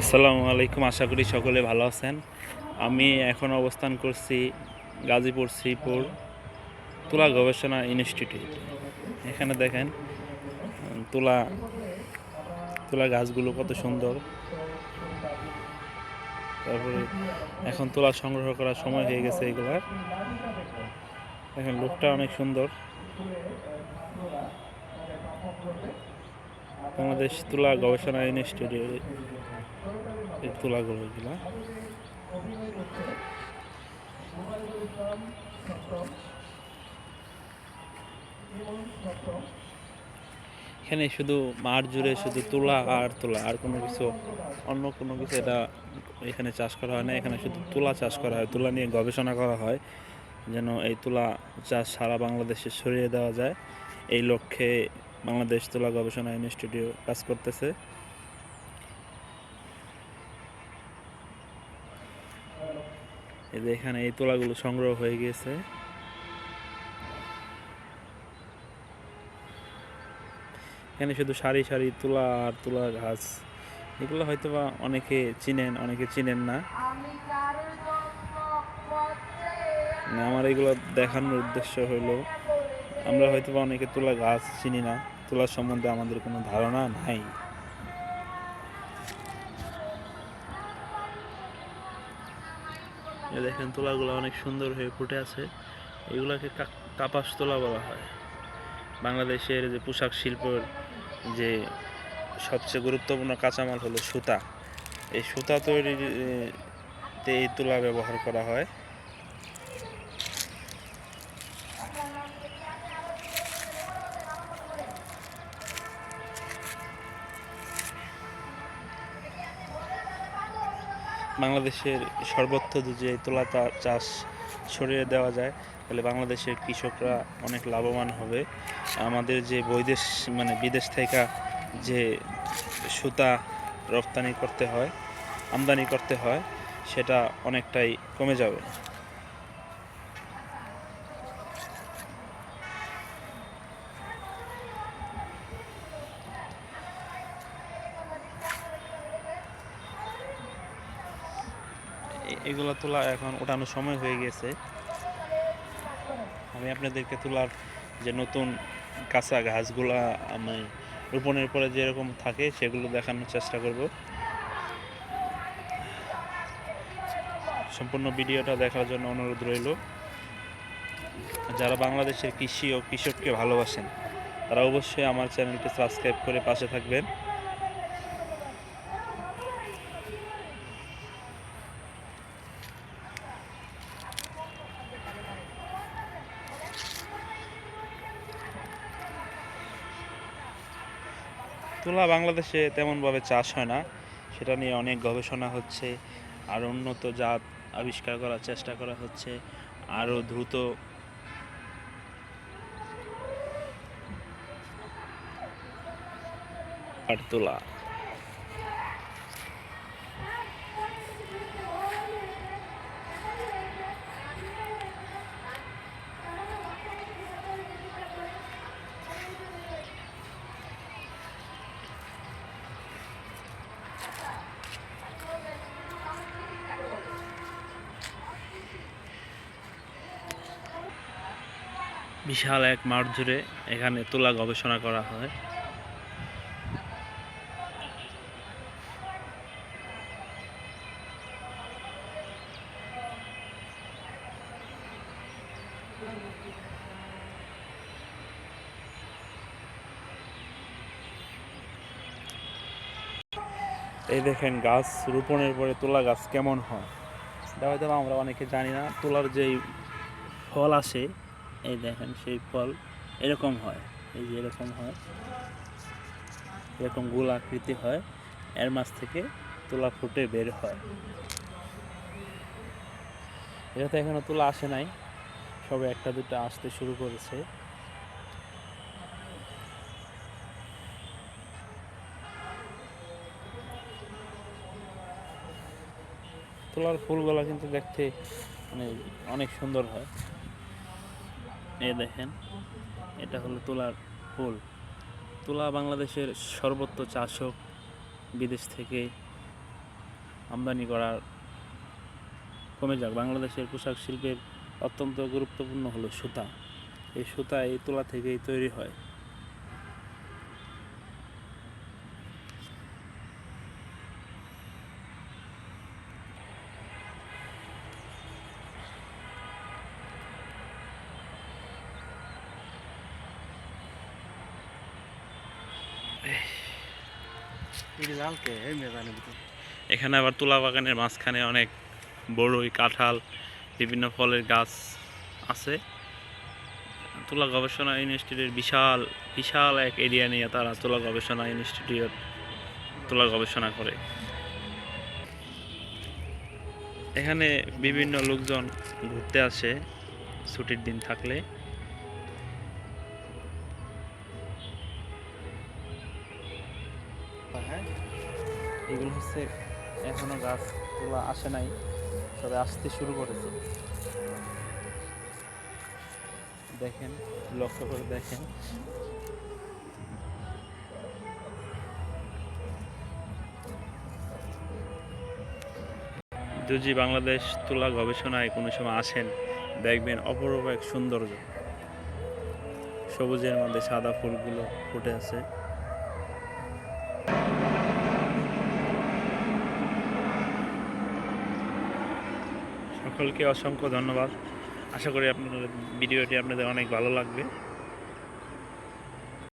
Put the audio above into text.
আসসালামু আলাইকুম, আশা করি সকলে ভালো আছেন। আমি এখন অবস্থান করছি গাজীপুর শ্রীপুর তুলা গবেষণা ইনস্টিটিউট। এখানে দেখেন, তুলা তুলা গাছগুলো কত সুন্দর। তারপরে এখন তুলা সংগ্রহ করার সময় হয়ে গেছে এগুলার এখন লোকটা অনেক সুন্দর। বাংলাদেশ তুলা গবেষণা ইনস্টিটিউট এই তুলাগুলো এগুলা। এখানে শুধু মাঠ জুড়ে শুধু তুলা আর তুলা, আর কোনো কিছু, অন্য কোনো কিছু এটা এখানে চাষ করা হয় না। এখানে শুধু তুলা চাষ করা হয়, তুলা নিয়ে গবেষণা করা হয়, যেন এই তুলা চাষ সারা বাংলাদেশে সরিয়ে দেওয়া যায়। এই লক্ষ্যে বাংলাদেশ তুলা গবেষণা ইনস্টিটিউট কাজ করতেছে। এই যে এখানে এই তোলাগুলো সংগ্রহ হয়ে গিয়েছে এখানে শুধু সারি সারি তুলা আর তুলা গাছ। এগুলো হয়তো বা অনেকে চিনেন অনেকে চিনেন না। মানে আমার এগুলো দেখানোর উদ্দেশ্য হলো, আমরা হয়তো বা অনেকে তুলা গাছ চিনি না। তুলার সম্বন্ধে আমাদের কোনো ধারণা নাই। দেখেন তোলাগুলো অনেক সুন্দর হয়ে ফুটে আছে। এগুলাকে কাপাস তোলা বলা হয়। বাংলাদেশের যে পোশাক শিল্পের যে সবচেয়ে গুরুত্বপূর্ণ কাঁচামাল হলো সুতা। এই সুতা তৈরির তে এই তুলা ব্যবহার করা হয়। বাংলাদেশের সর্বত্র যে তোলা চাষ ছড়িয়ে দেওয়া যায়, তাহলে বাংলাদেশের কৃষকরা অনেক লাভবান হবে। আমাদের যে বৈদেশ মানে বিদেশ থেকে যে সুতা রপ্তানি করতে হয়, আমদানি করতে হয়, সেটা অনেকটাই কমে যাবে। এগুলো তোলা এখন ওঠানোর সময় হয়ে গেছে। আমি আপনাদেরকে তোলার যে নতুন কাঁচা ঘাসগুলা আমি রোপণের পরে যেরকম থাকে সেগুলো দেখানোর চেষ্টা করব। সম্পূর্ণ ভিডিওটা দেখার জন্য অনুরোধ রইল। যারা বাংলাদেশের কৃষি ও কৃষককে ভালোবাসেন, তারা অবশ্যই আমার চ্যানেলটি সাবস্ক্রাইব করে পাশে থাকবেন। তুলা বাংলাদেশে তেমনভাবে চাষ হয় না। সেটা নিয়ে অনেক গবেষণা হচ্ছে, আর উন্নত জাত আবিষ্কার করার চেষ্টা করা হচ্ছে, আরও দ্রুত আর তুলা। বিশাল এক মাঠ জুড়ে এখানে তুলা গবেষণা করা হয়। এই দেখেন গাছ, রোপণের পরে তুলা গাছ কেমন হয়? হয়তো আমরা অনেকে জানি না, তুলার যেই ফল আসে এই দেখেন সেই ফল। এরকম হয়, এই যে এরকম হয়। এরকম গোল আকৃতি হয়, এর মাছ থেকে তুলা ফুটে বের হয়। এটাতে এখনও তুলা আসে নাই, সবে একটা দুটো আসতে শুরু করেছে। তুলার ফুলগুলা কিন্তু দেখতে মানে অনেক সুন্দর হয়। এই দেখেন, এটা হলো তুলার ফুল। তুলা বাংলাদেশের সর্বত্র চাষক, বিদেশ থেকে আমদানি করার কমে যাক। বাংলাদেশের পোশাক শিল্পের অত্যন্ত গুরুত্বপূর্ণ হলো সুতা। এই সুতা এই তুলা থেকেই তৈরি হয়। এখানে আবার তুলা বাগানের মাঝখানে অনেক বড়ই কাঁঠাল, বিভিন্ন ফলের গাছ আছে। তুলা গবেষণা ইনস্টিটিউটের বিশাল বিশাল এক এরিয়া নিয়ে তারা তুলা গবেষণা ইনস্টিটিউট, তুলা গবেষণা করে। এখানে বিভিন্ন লোকজন ঘুরতে আসে, ছুটির দিন থাকলে। এগুলো হচ্ছে এখনও গাছ তোলা আসে নাই, তবে আসতে শুরু করেছে। দেখেন, লক্ষ্য করে দেখেন। যদি বাংলাদেশ তুলা গবেষণায় কোনো সময় আসেন, দেখবেন অপরূপ এক সৌন্দর্য। সবুজের মধ্যে সাদা ফুলগুলো ফুটে আছে। সকলকে অসংখ্য ধন্যবাদ। আশা করি আপনাদের ভিডিওটি আপনাদের অনেক ভালো লাগবে।